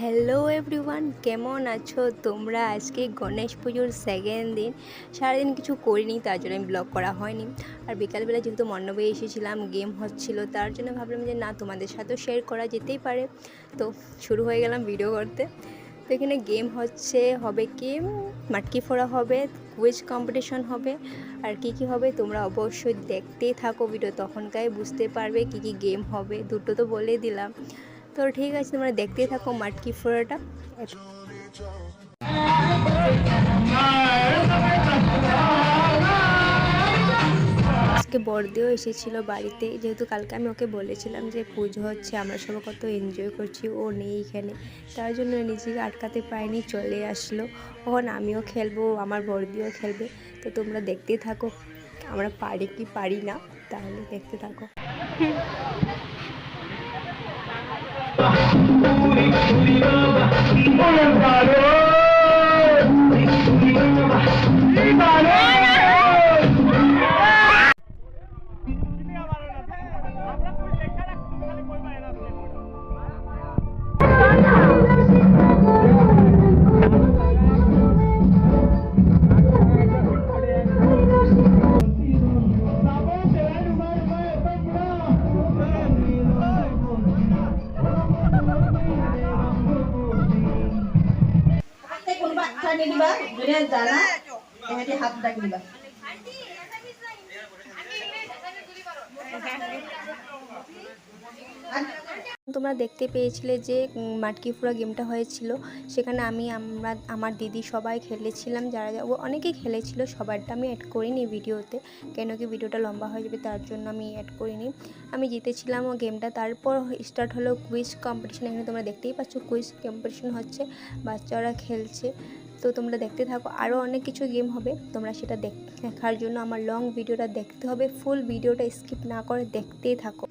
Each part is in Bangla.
হ্যালো এভরিওয়ান কেমন আছো? তোমরা? আজকে গণেশ পুজোর সেকেন্ড দিন। সারাদিন কিছু করিনি, তার জন্য আমি ব্লগ করা হয়নি। আর বিকালবেলা যেহেতু মণ্ডপে এসেছিলাম গেম হচ্ছিল, তার জন্য ভাবলাম যে না, তোমাদের সাথেও শেয়ার করা যেতেই পারে। তো শুরু হয়ে গেলাম ভিডিও করতে। তো এখানে গেম হচ্ছে, হবে কি? মাটকি ফোড়া হবে কুইজ কম্পিটিশন হবে। আর কি কি হবে, তোমরা অবশ্যই দেখতেই থাকো ভিডিও তখনকাই বুঝতে পারবে কি কি গেম হবে, দুটো তো বলে দিলাম। তো ঠিক আছে, তোমরা দেখতেই থাকো মাটকি ফোড়াটা। আজকে বর্দিও এসেছিল বাড়িতে, যেহেতু কালকে আমি ওকে বলেছিলাম যে পুজো হচ্ছে, আমরা সবাই কত এনজয় করছি, ও নেই এখানে। তার জন্য নিজেকে আটকাতে পারিনি, চলে আসলো। তখন আমিও খেলব আমার বর্দিও খেলবে। তো তোমরা দেখতেই থাকো, আমরা পারি কি পারি না, তাহলে দেখতে থাকো। হাতে নিদিবা যোনে জানা তেহেঁতি হাত দাঙি দিবা তোমরা দেখতে পেয়েছিলে যে মাটকি ফোড়া গেমটা হয়েছিল। সেখানে আমি, আমরা, আমার দিদি সবাই খেলেছিলাম। যারা অনেকেই খেলেছিল, সবারটা আমি অ্যাড করিনি ভিডিওতে। কেন কি ভিডিওটা লম্বা হয়ে যাবে, তার জন্য আমি অ্যাড করিনি। আমি জিতেছিলাম ও গেমটা। তারপর স্টার্ট হলো কুইজ কম্পিটিশন এখানে তোমরা দেখতেই পাচ্ছ কুইজ কম্পিটিশন হচ্ছে। বাচ্চারা খেলছে। তো তোমরা দেখতে থাকো। আরও অনেক কিছু গেম হবে। তোমরা সেটা দেখ- দেখার জন্য আমার লং ভিডিওটা দেখতে হবে। ফুল ভিডিওটা স্কিপ না করে দেখতেই থাকো।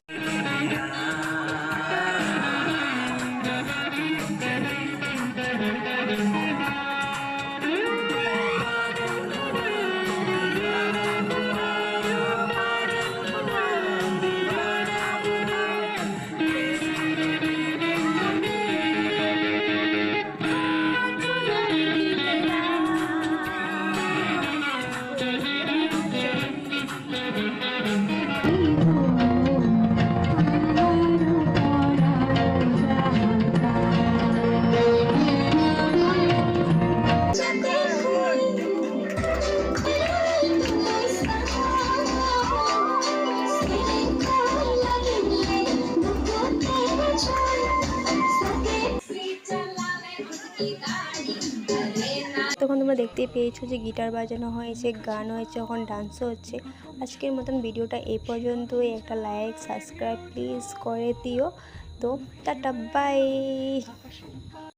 তখন তোমরা দেখতেই পেয়েছ যে গিটার বাজানো হয়েছে, গান হয়েছে, এখন ডান্সও হচ্ছে। আজকের মতন ভিডিওটা এ পর্যন্তই। একটা লাইক সাবস্ক্রাইব প্লিজ করে দিও। তো টাটা বাই